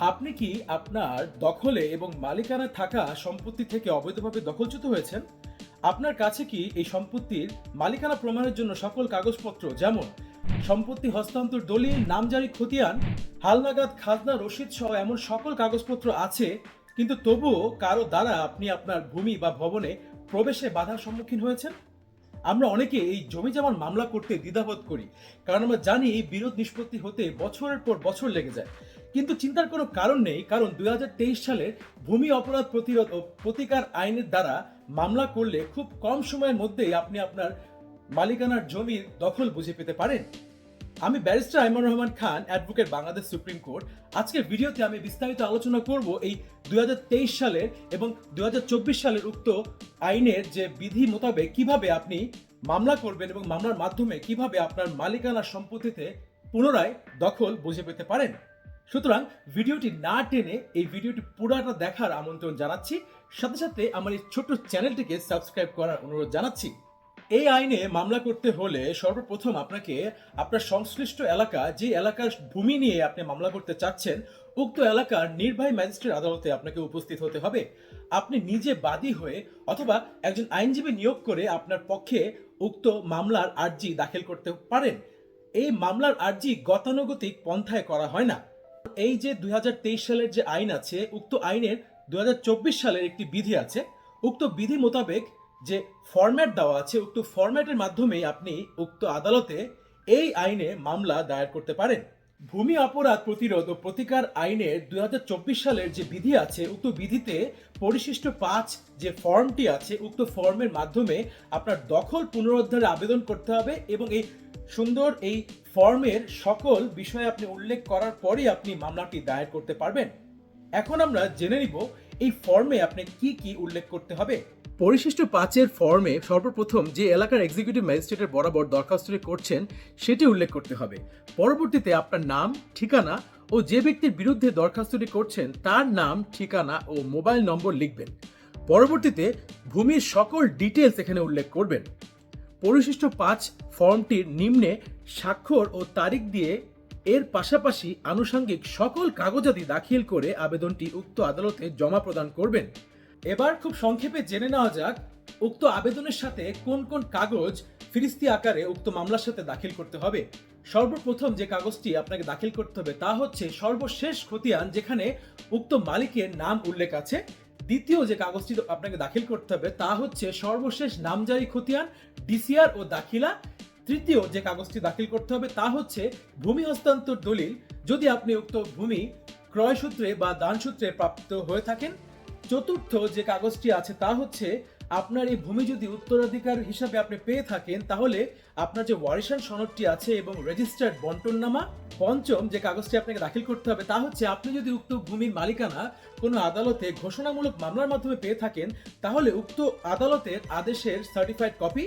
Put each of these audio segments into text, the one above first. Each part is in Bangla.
আপনি কি আপনার দখলে এবং মালিকানা থাকা সম্পত্তি থেকে অবৈধভাবে দখলচ্যুত হয়েছেন? আপনার কাছে কি এই সম্পত্তির মালিকানা প্রমাণের জন্য সকল কাগজপত্র, যেমন সম্পত্তি হস্তান্তর, দলিল নামজারি খতিয়ান, হালনাগাদ, খাজনা, রসিদ সহ এমন সকল কাগজপত্র আছে, কিন্তু তবুও কারও দ্বারা আপনি আপনার ভূমি বা ভবনে প্রবেশে বাধার সম্মুখীন হয়েছেন? আমরা অনেকে এই জমি জামার মামলা করতে দ্বিধাবোধ করি, কারণ আমরা জানি এই বিরোধ নিষ্পত্তি হতে বছরের পর বছর লেগে যায়। কিন্তু চিন্তার কোনো কারণ নেই, কারণ দুই হাজার তেইশ সালে ভূমি অপরাধ প্রতিরোধ ও প্রতিকার আইনের দ্বারা মামলা করলে খুব কম সময়ের মধ্যেই আপনি আপনার মালিকানার জমির দখল বুঝে পেতে পারেন। আমি barrister Aiman Rahman Khan, advocate Bangladesh supreme court. আজকের ভিডিওতে আমি বিস্তারিত আলোচনা করব এই দু হাজার তেইশ সালের এবং দু হাজার চব্বিশ সালের উক্ত আইনের যে বিধি মোতাবেক কীভাবে আপনি মামলা করবেন এবং মামলার মাধ্যমে কীভাবে আপনার মালিকানা সম্পত্তিতে পুনরায় দখল বুঝে পেতে পারেন। সুতরাং ভিডিওটি না টেনে এই ভিডিওটি পুরাটা দেখার আমন্ত্রণ জানাচ্ছি। সাথে সাথে আমার এই ছোট্ট চ্যানেলটিকে সাবস্ক্রাইব করার অনুরোধ জানাচ্ছি। এই আইনে মামলা করতে হলে সর্বপ্রথম আপনাকে আপনার সংশ্লিষ্ট এলাকা, যে এলাকার ভূমি নিয়ে আপনি মামলা করতে চাচ্ছেন, উক্ত এলাকার নির্বাহী ম্যাজিস্ট্রেট আদালতে আপনাকে উপস্থিত হতে হবে। আপনি নিজে বাদী হয়ে অথবা একজন আইনজীবী নিয়োগ করে আপনার পক্ষে উক্ত মামলার আর্জি দাখিল করতে পারেন। এই মামলার আর্জি গতানুগতিক পন্থায় করা হয় না। এই যে দুই হাজার তেইশ সালের যে আইন আছে, উক্ত আইনের দুই হাজার চব্বিশ সালের একটি বিধি আছে। উক্ত বিধি মোতাবেক যে ফরম্যাট দেওয়া আছে, উক্ত ফরম্যাটের মাধ্যমেই আপনি উক্ত আদালতে এই আইনে মামলা দায়ের করতে পারেন। ভূমি অপরাধ প্রতিরোধ ও প্রতিকার আইনের দুই হাজার চব্বিশ সালের যে বিধি আছে, উক্ত বিধিতে পরিশিষ্ট পাঁচ যে ফর্মটি আছে, উক্ত ফর্মের মাধ্যমে আপনার দখল পুনরুদ্ধারে আবেদন করতে হবে এবং এই সুন্দর এই ফর্মের সকল বিষয়ে আপনি উল্লেখ করার পরই আপনি মামলাটি দায়ের করতে পারবেন। এখন আমরা জেনে নিব এই ফর্মে আপনি কি কি উল্লেখ করতে হবে? পরিশিষ্ট পাঁচের ফর্মে সর্বপ্রথম যে এলাকার এক্সিকিউটিভ ম্যাজিস্ট্রেটের বরাবর দরখাস্তটি করছেন, সেটি উল্লেখ করতে হবে। পরবর্তীতে আপনার নাম, ঠিকানা ও যে ব্যক্তির বিরুদ্ধে দরখাস্তটি করছেন, তার নাম, ঠিকানা ও মোবাইল নম্বর লিখবেন। পরবর্তীতে ভূমির সকল ডিটেলস এখানে উল্লেখ করবেন। পরিশিষ্ট পাঁচ ফর্মটির নিম্নে স্বাক্ষর ও তারিখ দিয়ে এর পাশাপাশি আনুষঙ্গিক সকল কাগজাদি দাখিল করে আবেদনটি উক্ত আদালতে জমা প্রদান করবেন। এবার খুব সংক্ষেপে জেনে নেওয়া যাক, উক্ত আবেদনের সাথে কোন কোন কাগজ ফিরিস্তি আকারে উক্ত মামলার সাথে দাখিল করতে হবে। সর্বপ্রথম যে কাগজটি আপনাকে দাখিল করতে হবে তা হচ্ছে সর্বশেষ খতিয়ান যেখানে উক্ত মালিকের নাম উল্লেখ আছে। দ্বিতীয় যে কাগজটি আপনাকে দাখিল করতে হবে তা হচ্ছে সর্বশেষ নামজারি খতিয়ান, ডিসিআর ও দাখিলা। তৃতীয় যে কাগজটি দাখিল করতে হবে তা হচ্ছে ভূমি হস্তান্তর দলিল। যদি আপনি উক্ত ভূমি ক্রয় সূত্রে বা দান সূত্রে প্রাপ্ত হয়ে থাকেন, চতুর্থ যে কাগজটি আছে তা হচ্ছে আপনার এই ভূমি যদি উত্তরাধিকার হিসাবে আপনি পেয়ে থাকেন, তাহলে আপনার যে ওয়ারিশান সনদটি আছে এবং রেজিস্টার্ড বন্টননামা, পঞ্চম যে কাগজটি আপনাকে দাখিল করতে হবে তা হচ্ছে আপনি যদি উক্ত ভূমির মালিকানা কোনো আদালতে ঘোষণামূলক মামলার মাধ্যমে পেয়ে থাকেন, তাহলে উক্ত আদালতের আদেশের সার্টিফাইড কপি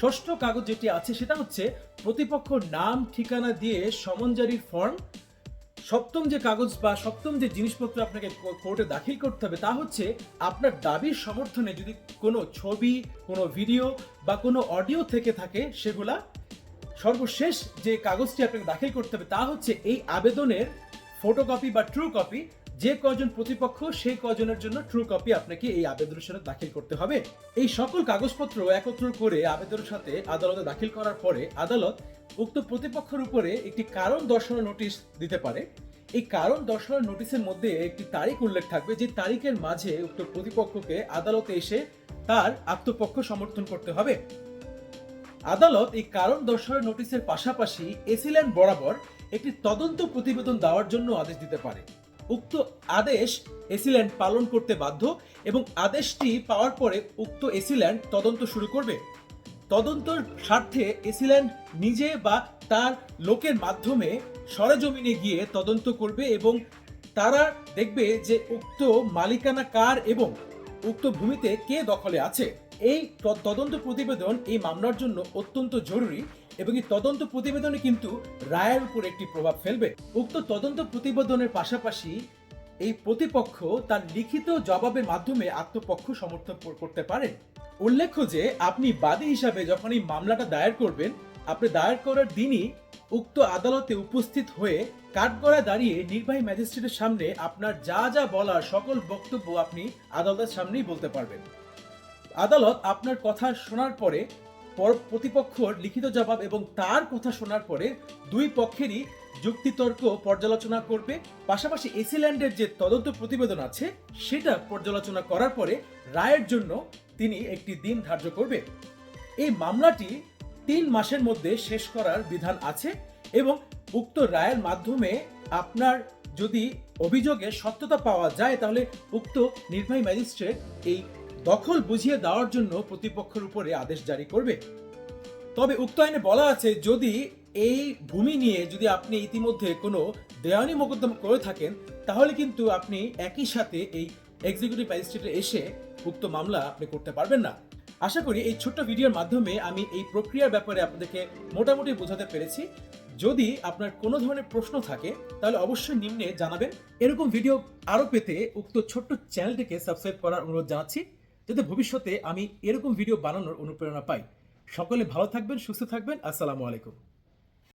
ষষ্ঠ কাগজ যেটি আছে সেটা হচ্ছে প্রতিপক্ষ নাম, ঠিকানা দিয়ে সমনজারির ফর্ম সপ্তম যে কাগজ বা সপ্তম যে জিনিসপত্র আপনাকে কোর্টে দাখিল করতে হবে তা হচ্ছে আপনার দাবির সমর্থনে যদি কোনো ছবি, কোনো ভিডিও বা কোনো অডিও থেকে থাকে সেগুলা, সর্বশেষ যে কাগজটি আপনাকে দাখিল করতে হবে তা হচ্ছে এই আবেদনের ফটোকপি বা ট্রু কপি যে কজন প্রতিপক্ষ, সেই কজনের জন্য ট্রু কপি আপনাকে এই আবেদনের সাথে দাখিল করতে হবে। এই সকল কাগজপত্র একত্র করে আবেদনের সাথে আদালতে দাখিল করার পরে আদালত উক্ত প্রতিপক্ষের উপরে একটি কারণ দর্শানোর নোটিশ দিতে পারে। এই কারণ দর্শানোর নোটিশের মধ্যে একটি তারিখ উল্লেখ থাকবে, যে তারিখের মাঝে উক্ত প্রতিপক্ষকে আদালতে এসে তার আত্মপক্ষ সমর্থন করতে হবে। আদালত এই কারণ দর্শানোর নোটিশের পাশাপাশি এসিল্যান্ড বরাবর একটি তদন্ত প্রতিবেদন দেওয়ার জন্য আদেশ দিতে পারে। উক্ত আদেশ এসিল্যান্ড পালন করতে বাধ্য এবং আদেশটি পাওয়ার পরে উক্ত এসিল্যান্ড তদন্ত শুরু করবে। তদন্তর স্বার্থে এসিল্যান্ড নিজে বা তার লোকের মাধ্যমে সরেজমিনে গিয়ে তদন্ত করবে এবং তারা দেখবে যে উক্ত মালিকানা কার এবং উক্ত ভূমিতে কে দখলে আছে। এই তদন্ত প্রতিবেদন এই মামলার জন্য অত্যন্ত জরুরি এবং এই তদন্ত প্রতিবেদনে কিন্তু রায়ের উপর একটি প্রভাব ফেলবে। উক্ত তদন্ত প্রতিবেদনের পাশাপাশি এই প্রতিপক্ষ তার লিখিত জবাবের মাধ্যমে আত্মপক্ষ সমর্থন করতে পারে। উল্লেখ্য যে, আপনি বাদী হিসাবে যখন এই মামলাটা দায়ের করবেন, আপনি দায়ের করার দিনই উক্ত আদালতে উপস্থিত হয়ে কাঠগড়ায় দাঁড়িয়ে নির্বাহী ম্যাজিস্ট্রেটের সামনে আপনার যা যা বলার সকল বক্তব্য আপনি আদালতের সামনেই বলতে পারবেন। আদালত আপনার কথা শোনার পরে পর- প্রতিপক্ষর লিখিত জবাব এবং তার কথা শোনার পরে দুই পক্ষেরই যুক্তিতর্ক পর্যালোচনা করবে। পাশাপাশি এসিল্যান্ডের যে তদন্ত প্রতিবেদন আছে, সেটা পর্যালোচনা করার পরে রায়ের জন্য তিনি একটি দিন ধার্য করবে এই মামলাটি তিন মাসের মধ্যে শেষ করার বিধান আছে এবং উক্ত রায়ের মাধ্যমে আপনার যদি অভিযোগে সত্যতা পাওয়া যায়, তাহলে উক্ত নির্বাহী ম্যাজিস্ট্রেট এই দখল বুঝিয়ে দেওয়ার জন্য প্রতিপক্ষের উপরে আদেশ জারি করবে। তবে উক্ত আইনে বলা আছে, যদি এই ভূমি নিয়ে যদি আপনি ইতিমধ্যে কোনো দেওয়ানি মোকদ্দমা করে থাকেন, তাহলে কিন্তু আপনি একই সাথে এই এক্সিকিউটিভ ম্যাজিস্ট্রেটে এসে উক্ত মামলা আপনি করতে পারবেন না। আশা করি এই ছোট্ট ভিডিওর মাধ্যমে আমি এই প্রক্রিয়ার ব্যাপারে আপনাদেরকে মোটামুটি বোঝাতে পেরেছি। যদি আপনার কোনো ধরনের প্রশ্ন থাকে, তাহলে অবশ্যই নিম্নে জানাবেন। এরকম ভিডিও আরও পেতে উক্ত ছোট্ট চ্যানেলটিকে সাবস্ক্রাইব করার অনুরোধ জানাচ্ছি। যাতে ভবিষ্যতে আমি এরকম ভিডিও বানানোর অনুপ্রেরণা পাই। সকলে ভালো থাকবেন, সুস্থ থাকবেন। আসসালামু আলাইকুম।